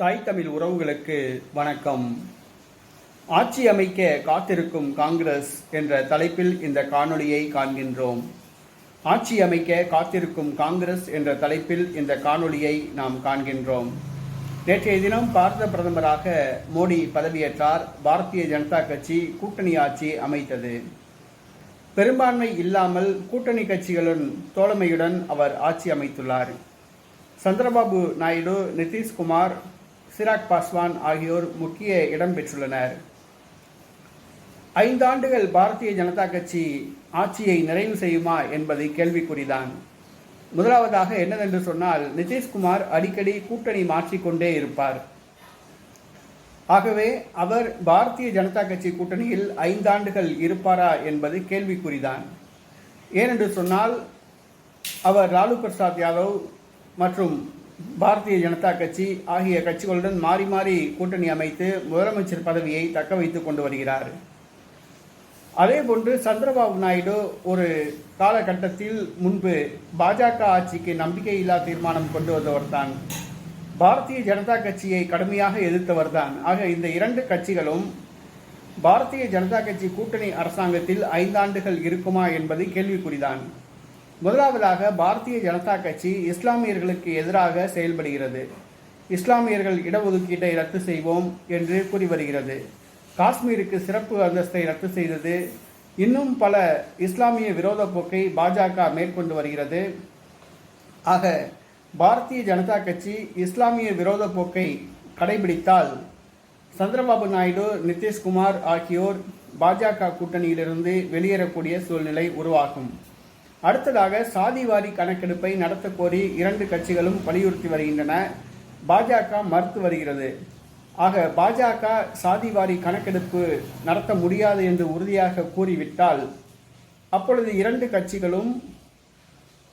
தாய் தமிழ் உறவுகளுக்கு வணக்கம். ஆட்சி அமைக்க காத்திருக்கும் காங்கிரஸ் என்ற தலைப்பில் இந்த காணொளியை காண்கின்றோம். ஆட்சி அமைக்க காத்திருக்கும் காங்கிரஸ் என்ற தலைப்பில் இந்த காணொளியை நாம் காண்கின்றோம். நேற்றைய தினம் பாரத பிரதமராக மோடி பதவியேற்றார். பாரதிய ஜனதா கட்சி கூட்டணி ஆட்சி அமைத்தது. பெரும்பான்மை இல்லாமல் கூட்டணி கட்சிகளின் தோழமையுடன் அவர் ஆட்சி அமைத்துள்ளார். சந்திரபாபு நாயுடு நிதிஷ்குமார் சிராக் பாஸ்வான் ஆகியோர் முக்கிய இடம் பெற்றுள்ளனர். ஐந்தாண்டுகள் பாரதிய ஜனதா கட்சி ஆட்சியை நிறைவு செய்யுமா என்பது கேள்விக்குறிதான். முதலாவதாக என்னதென்று சொன்னால் நிதிஷ்குமார் அடிக்கடி கூட்டணி மாற்றிக்கொண்டே இருப்பார். ஆகவே அவர் பாரதிய ஜனதா கட்சி கூட்டணியில் ஐந்தாண்டுகள் இருப்பாரா என்பது கேள்விக்குறிதான். ஏனென்று சொன்னால் அவர் லாலு பிரசாத் யாதவ் மற்றும் பாரதிய ஜனதா கட்சி ஆகிய கட்சிகளுடன் மாறி மாறி கூட்டணி அமைத்து முதலமைச்சர் பதவியை தக்க வைத்து கொண்டு வருகிறார். அதே போன்று சந்திரபாபு நாயுடு ஒரு காலகட்டத்தில் முன்பு பாஜக ஆட்சிக்கு நம்பிக்கையில்லா தீர்மானம் கொண்டு வந்தவர்தான். பாரதிய ஜனதா கட்சியை கடுமையாக எதிர்த்தவர்தான். ஆக இந்த இரண்டு கட்சிகளும் பாரதிய ஜனதா கட்சி கூட்டணி அரசாங்கத்தில் ஐந்தாண்டுகள் இருக்குமா என்பது கேள்விக்குறிதான். முதலாவதாக பாரதிய ஜனதா கட்சி இஸ்லாமியர்களுக்கு எதிராக செயல்படுகிறது. இஸ்லாமியர்கள் இடஒதுக்கீட்டை ரத்து செய்வோம் என்று கூறி வருகிறது காஷ்மீருக்கு சிறப்பு அந்தஸ்தை ரத்து செய்தது. இன்னும் பல இஸ்லாமிய விரோத போக்கை பாஜக மேற்கொண்டு வருகிறது. ஆக பாரதிய ஜனதா கட்சி இஸ்லாமிய விரோத போக்கை கடைபிடித்தால் சந்திரபாபு நாயுடு நிதிஷ்குமார் ஆகியோர் பாஜக கூட்டணியிலிருந்து வெளியேறக்கூடிய சூழ்நிலை உருவாகும். அடுத்ததாக சாதிவாரி கணக்கெடுப்பை நடத்த கோரி இரண்டு கட்சிகளும் வலியுறுத்தி வருகின்றன. பாஜக மறுத்து வருகிறது. ஆக பாஜக சாதிவாரி கணக்கெடுப்பு நடத்த முடியாது என்று உறுதியாக கூறிவிட்டால் அப்பொழுது இரண்டு கட்சிகளும்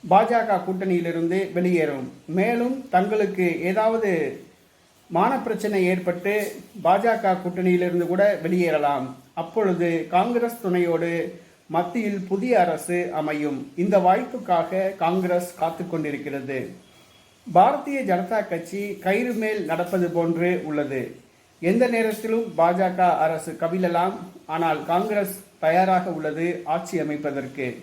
பாஜக கூட்டணியிலிருந்து வெளியேறும். மேலும் தங்களுக்கு ஏதாவது மான பிரச்சனை ஏற்பட்டு பாஜக கூட்டணியிலிருந்து கூட வெளியேறலாம். அப்பொழுது காங்கிரஸ் துணையோடு மத்தியில் புதிய அரசு அமையும். இந்த வாய்ப்புக்காக காங்கிரஸ் காத்து கொண்டிருக்கிறது. பாரதிய ஜனதா கட்சி கயிறு மேல் நடப்பது போன்று உள்ளது. எந்த நேரத்திலும் பாஜக அரசு கவிழலாம். ஆனால் காங்கிரஸ் தயாராக உள்ளது ஆட்சி அமைப்பதற்கு.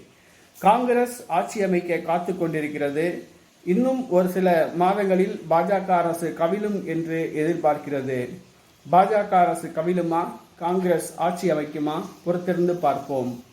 காங்கிரஸ் ஆட்சி அமைக்க காத்து கொண்டிருக்கிறது. இன்னும் ஒரு சில மாதங்களில் பாஜக அரசு கவிழும் என்று எதிர்பார்க்கிறது. பாஜக அரசு கவிழுமா? காங்கிரஸ் ஆட்சி அமைக்குமா? பொறுத்திருந்து பார்ப்போம்.